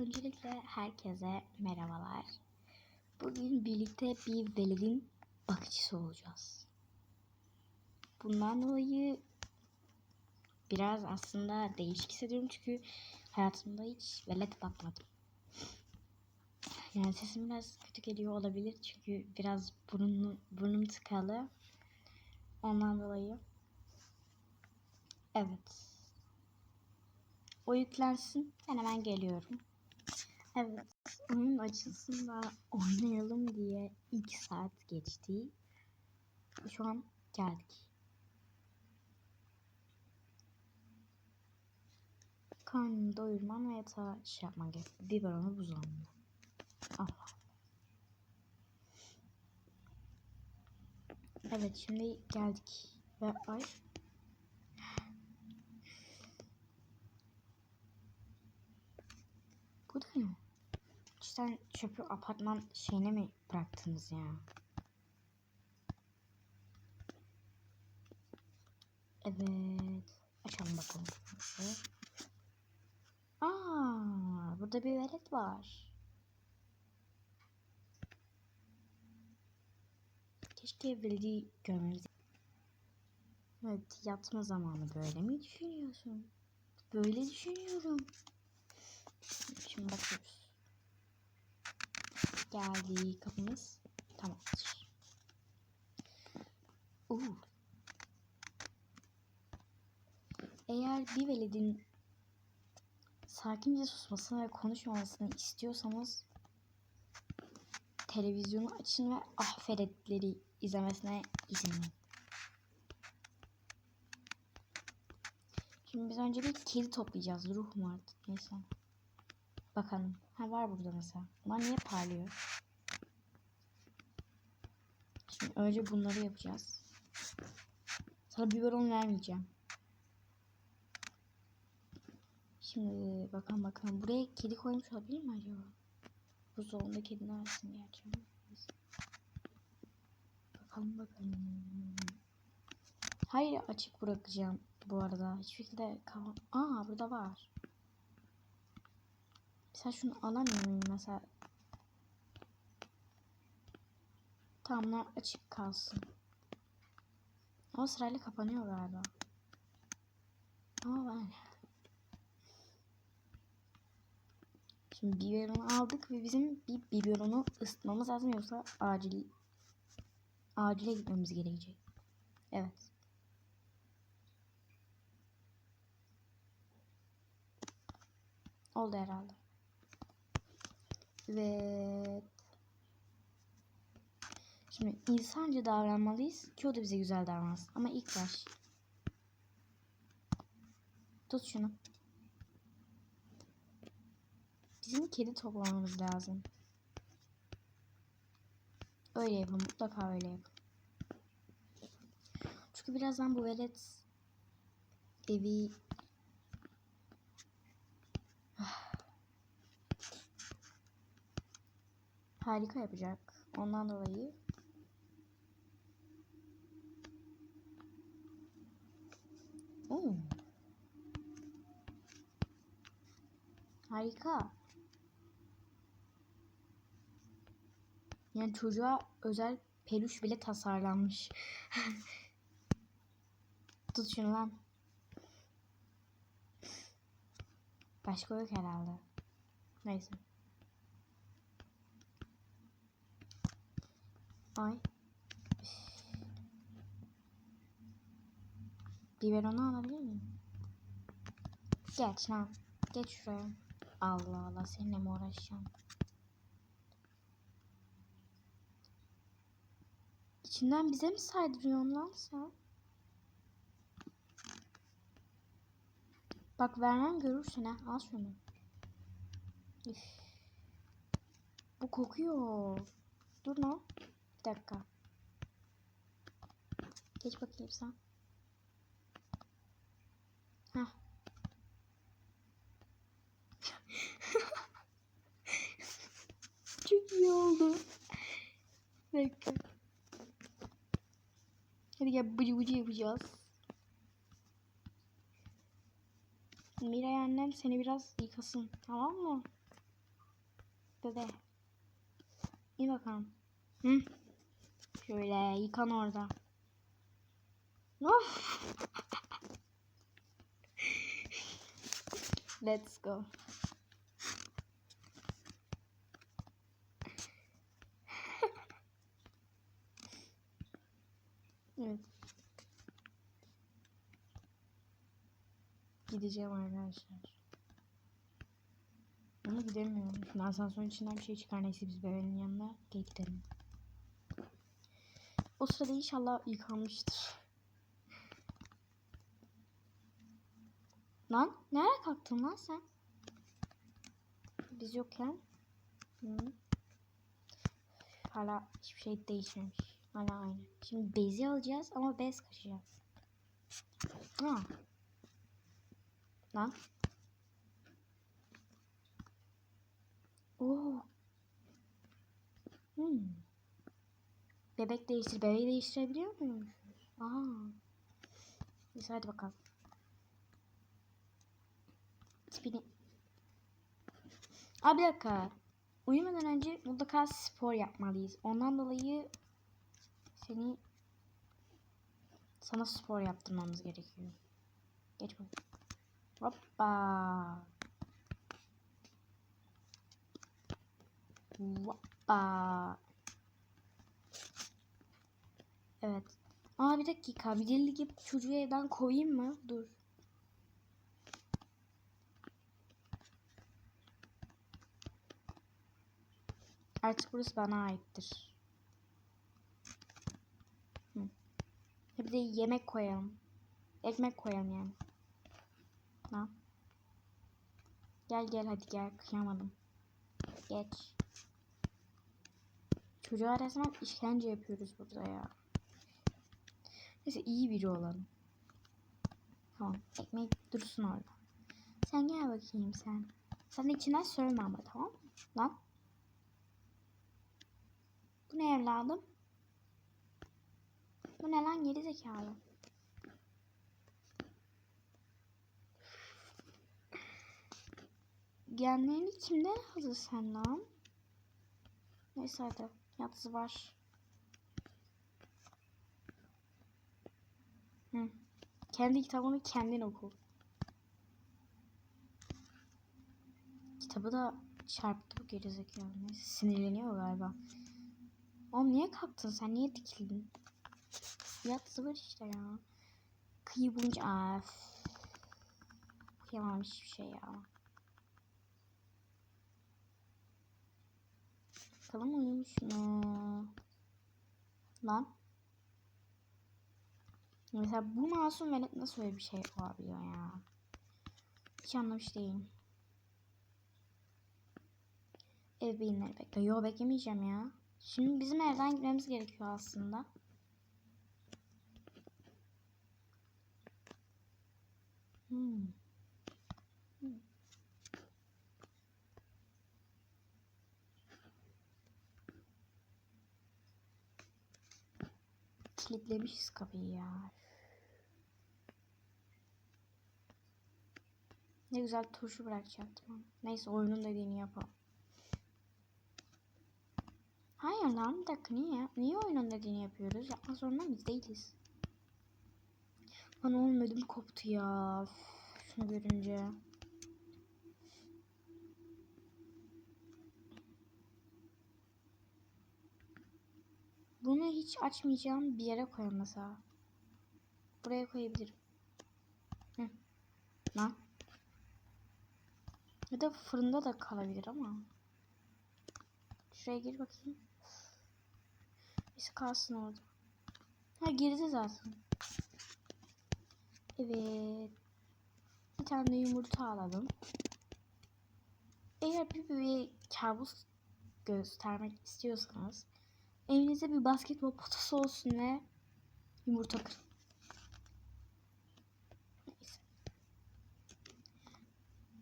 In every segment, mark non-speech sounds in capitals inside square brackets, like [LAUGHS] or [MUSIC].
Öncelikle herkese merhabalar. Bugün birlikte bir veledin bakıcısı olacağız. Bundan dolayı biraz aslında değişik hissediyorum çünkü hayatımda hiç velet bakmadım. Yani sesim biraz kötü geliyor olabilir çünkü biraz burnum, burnum tıkalı. Ondan dolayı. Evet. O yüklensin. Ben hemen geliyorum. Evet. Oyun açılsın da oynayalım diye 2 saat geçti. Şu an geldik. Karnını doyurman ve yatağa şey yapman gerek. Biberonu buzdolabına. Allah. Evet şimdi geldik. Ve ay Da ne? Cidden çöpü apartman şeyine mi bıraktınız ya? Evet. Açalım bakalım. Aa, burada bir velet var. Keşke veledi görmeniz. Evet, yatma zamanı böyle mi düşünüyorsun? Böyle düşünüyorum. Şimdi bakıyoruz. Geldi kapımız. Tamamdır. Uh. Eğer bir veledin sakince susmasını ve konuşmamasını istiyorsanız televizyonu açın ve ahferetleri izlemesine izin verin. Şimdi biz önce bir kedi toplayacağız. Ruh mu artık neyse. Bakalım. Ha var burada mesela. Bunlar niye parlıyor? Şimdi önce bunları yapacağız. Sana biberon vermeyeceğim. Şimdi bakalım bakalım. Buraya kedi koymuş olabilir mi acaba? Buzdolabında kedi nersin gerçi. Bakalım bakalım. Hayır açık bırakacağım bu arada. Hiçbir şekilde kavan... Aa burada var. Mesela şunu alamıyor muyum mesela? Tamam bunlar açık kalsın. Ama sırayla kapanıyor galiba. Ama ben... Şimdi biberonu aldık ve bizim bir biberonu ısıtmamız lazım yoksa acil acile gitmemiz gerekecek. Evet. Oldu herhalde. Evet. Şimdi insanca davranmalıyız ki o da bize güzel davransın. Ama ilk baş. Tut şunu. Bizim kedi toplamamız lazım. Öyle yapın. Mutlaka öyle yapın. Çünkü birazdan bu velet evi harika yapacak. Ondan dolayı Oo. Harika. Yani çocuğa özel peluş bile tasarlanmış. [LAUGHS] Tut şunu lan. Başka yok herhalde. Neyse. Ay. Biberonu alabilir miyim? Geç lan. Geç şuraya. Allah Allah seninle mi uğraşacağım? İçinden bize mi saydırıyorsun lan sen? Bak vermem görürsün ha. Al şunu. Üf. Bu kokuyor. Dur lan. Dakika. Geç bakayım sen. Heh. [LAUGHS] Çok iyi oldu. Dakika. Hadi gel bıcı bıcı yapacağız. Miray annem seni biraz yıkasın. Tamam mı? Bebe. İyi bakalım. Hı. Şöyle yıkan orada. Of. Let's go. evet. Gideceğim arkadaşlar. Ama gidemiyorum. Şimdi asansörün içinden bir şey çıkar. Neyse biz bebeğin yanına gidelim. O sırada inşallah yıkanmıştır. Lan nereye kalktın lan sen? Biz yokken. Hı. Hala hiçbir şey değişmemiş. Hala aynı. Şimdi bezi alacağız ama bez kaşıyacağız. Ha. Lan. Oo. Hmm. Bebek değiştir. Bebeği değiştirebiliyor muyum? Aha. Neyse hadi bakalım. Tipini. Abi bir dakika. Uyumadan önce mutlaka spor yapmalıyız. Ondan dolayı seni sana spor yaptırmamız gerekiyor. Geç bakayım. Hoppa. Hoppa. Evet. Aa bir dakika. Bir delilik yapıp çocuğu evden kovayım mı? Dur. Artık burası bana aittir. Hı. Bir de yemek koyalım. Ekmek koyalım yani. Lan. Gel gel hadi gel. Kıyamadım. Geç. Çocuğa resmen işkence yapıyoruz burada ya. Neyse iyi biri olalım. Tamam. Ekmek dursun orada. Sen gel bakayım sen. Sen de içinden sövme ama tamam mı? Lan. Bu ne evladım? Bu ne lan geri zekalı? Genlerini kimden aldın sen lan? Neyse hadi. Yatsı var. Hı. Kendi kitabını kendin oku. Kitabı da çarptı bu gerizekalı. Sinirleniyor galiba. Oğlum niye kalktın sen? Niye dikildin? Yatsı var işte ya. Kıyı bulunca... Af. Kıyamam hiçbir şey ya. Bakalım uyumuş mu? Lan. Mesela bu masum velet nasıl öyle bir şey olabiliyor ya? Hiç anlamış değilim. Ebeveynleri bekle. Yo beklemeyeceğim ya. Şimdi bizim evden gitmemiz gerekiyor aslında. Hmm. Kilitlemişiz kapıyı ya. Ne güzel turşu bırakacaktım. Neyse oyunun dediğini yapalım. Hayır lan bir dakika niye? Niye oyunun dediğini yapıyoruz? Yapma zorunda mıyız? Değiliz. Lan oğlum ödüm koptu ya. Şunu görünce. Bunu hiç açmayacağım bir yere koyalım mesela. Buraya koyabilirim. Hı. Lan. Ya da fırında da kalabilir ama. Şuraya gir bakayım. Neyse kalsın orada. Ha girdi zaten. Evet. Bir tane yumurta alalım. Eğer bir bebeğe kabus göstermek istiyorsanız evinizde bir basketbol potası olsun ve yumurta kırın. Neyse.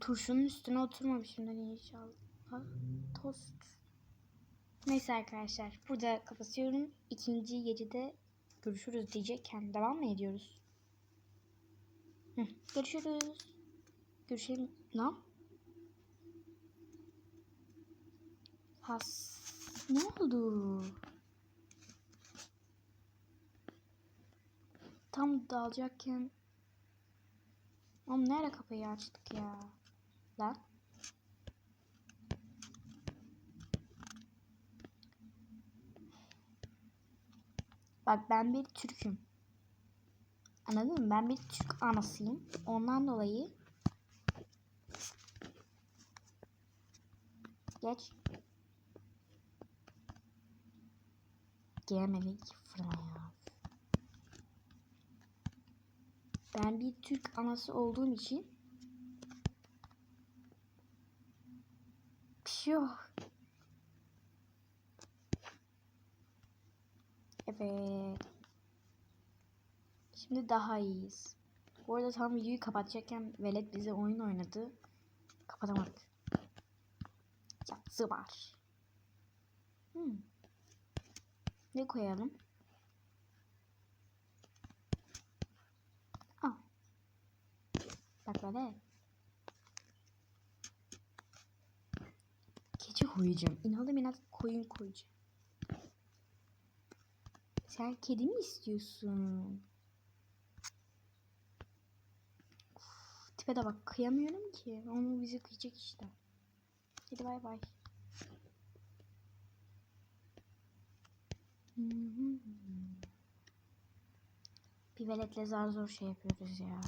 Turşunun üstüne oturmamışım inşallah. Tost. Neyse arkadaşlar burada kapatıyorum. İkinci gecede görüşürüz diyecekken devam mı ediyoruz? Hı, görüşürüz. Görüşelim. Ne? Has. Ne oldu? Tam dalacakken. Oğlum nerede kapıyı açtık ya? Lan. Bak ben bir Türk'üm. Anladın mı? Ben bir Türk anasıyım. Ondan dolayı Geç. Giremedik fırına ya. Ben bir Türk anası olduğum için bir şey. Evet. Şimdi daha iyiyiz. Bu arada tam videoyu kapatacakken Velet bize oyun oynadı. Kapatamadık. Yatsı var. Hmm. Ne koyalım? Al. Böyle. Keçi koyacağım. İnandım inat koyun koyacağım. Sen kedi mi istiyorsun? Uf, tipe de bak kıyamıyorum ki. Onu bizi kıyacak işte. Hadi bay bay. Bir veletle zar zor şey yapıyoruz ya.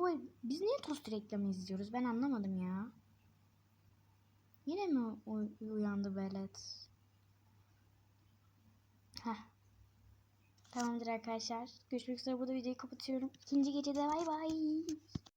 Bu biz niye tost reklamı izliyoruz? Ben anlamadım ya. Yine mi uy- uyandı velet? Heh. Tamamdır arkadaşlar. Görüşmek üzere. Burada videoyu kapatıyorum. İkinci gecede bay bay.